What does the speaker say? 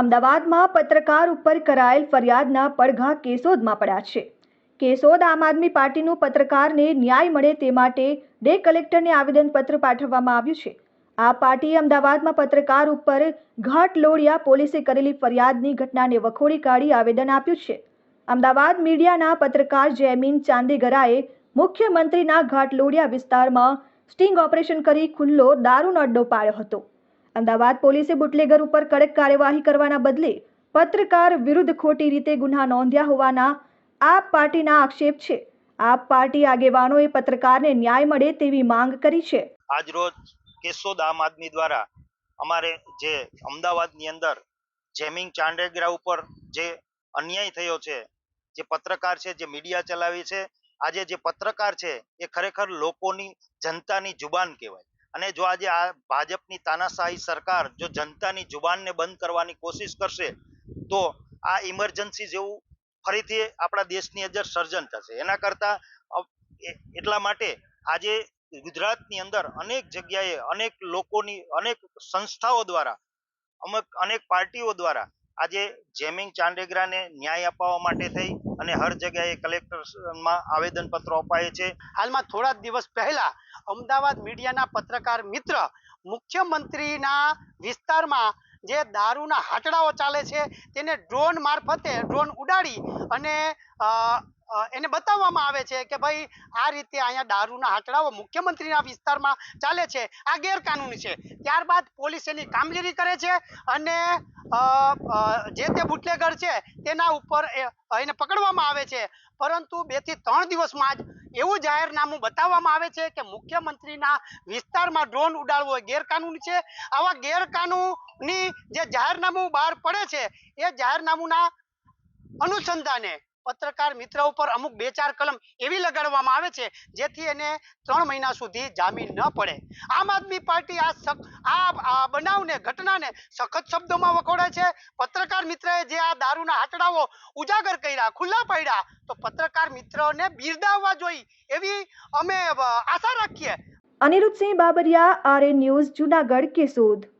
અમદાવાદમાં પત્રકાર ઉપર કરાયેલ ફરિયાદના પડઘા કેશોદમાં પડ્યા છે. કેશોદ આમ આદમી પાર્ટીનું પત્રકારને ન્યાય મળે તે માટે ડે કલેક્ટરને આવેદનપત્ર પાઠવવામાં આવ્યું છે. આ પાર્ટીએ અમદાવાદમાં પત્રકાર ઉપર ઘાટ લોડિયા પોલીસે કરેલી ફરિયાદની ઘટનાને વખોડી કાઢી આવેદન આપ્યું છે. અમદાવાદ મીડિયાના પત્રકાર જયમીન ચાંદીગરાએ મુખ્યમંત્રીના ઘાટલોડિયા વિસ્તારમાં સ્ટિંગ ઓપરેશન કરી ખુલ્લો દારૂનો અડ્ડો પાડ્યો હતો. અમદાવાદ પોલીસે બુટલેગર ઉપર કડક કાર્યવાહી કરવાના બદલે પત્રકાર વિરુદ્ધ ખોટી રીતે ગુન્હા નોંધ્યા હોવાના આપ પાર્ટીના આક્ષેપ છે. આપ પાર્ટી આગેવાનોએ પત્રકારને ન્યાય મળે તેવી માંગ કરી છે. આજરોજ કેશોદ આમ આદમી દ્વારા અમારે જે અમદાવાદની અંદર જેમિંગ ચાંડેગરા ઉપર જે અન્યાય થયો છે, જે પત્રકાર છે, જે મીડિયા ચલાવે છે, આજે જે પત્રકાર છે, એ ખરેખર લોકોની જનતાની જુબાન કહેવાય. અને જો આજે આ ભાજપની તાનાશાહી સરકાર જો જનતાની જુબાનને બંધ કરવાની કોશિશ કરશે, તો આ ઇમરજન્સી જેવું ફરીથી આપણા દેશની અંદર સર્જન થશે. એના કરતા એટલા માટે આજે ગુજરાતની અંદર અનેક જગ્યાએ અનેક લોકોની, અનેક સંસ્થાઓ દ્વારા, અમુક અનેક પાર્ટીઓ દ્વારા આજે જેમિંગ ચાંડેગરાને ન્યાય અપાવવા માટે થઈ અને હર જગ્યાએ કલેક્ટરમાં આવેદનપત્રો અપાય છે. હાલમાં થોડા દિવસ પહેલા અમદાવાદ મીડિયાના પત્રકાર મિત્ર, મુખ્યમંત્રીના વિસ્તારમાં જે દારૂના હાટડાઓ ચાલે છે, તેને ડ્રોન મારફતે ડ્રોન ઉડાડી અને એને બતાવવામાં આવે છે કે ભાઈ આ રીતે અહીંયા દારૂના હાટડાઓ મુખ્યમંત્રીના વિસ્તારમાં ચાલે છે. આ ગેરકાનૂની છે. ત્યારબાદ પોલીસ એની કામગીરી કરે છે અને જે તે બુટલેગર છે તેના ઉપર એને પકડવામાં આવે છે. પરંતુ બેથી ત્રણ દિવસમાં જ એવું જાહેરનામું બતાવવામાં આવે છે કે મુખ્યમંત્રીના વિસ્તારમાં ડ્રોન ઉડાડવો ગેરકાનૂની છે. આવા ગેરકાનૂની જે જાહેરનામું બહાર પડે છે એ જાહેરનામુંના અનુસંધાને પત્રકાર મિત્ર ઉપર અમુક બે ચાર કલમ એવી લગાડવામાં આવે છે, જેથી એને ત્રણ મહિના સુધી જામીન ન પડે. આમ આદમી પાર્ટી આ બનાવને, ઘટનાને સખત શબ્દોમાં વખોડે છે. પત્રકાર મિત્રએ જે આ દારૂના હાટડાઓ ઉજાગર કર્યા, ખુલ્લા પડ્યા, તો પત્રકાર મિત્રને બિરદાવવા જોઈ એવી અમે આશા રાખીએ. Anirudhsinh Babariya RA news, Junagadh, Keshod.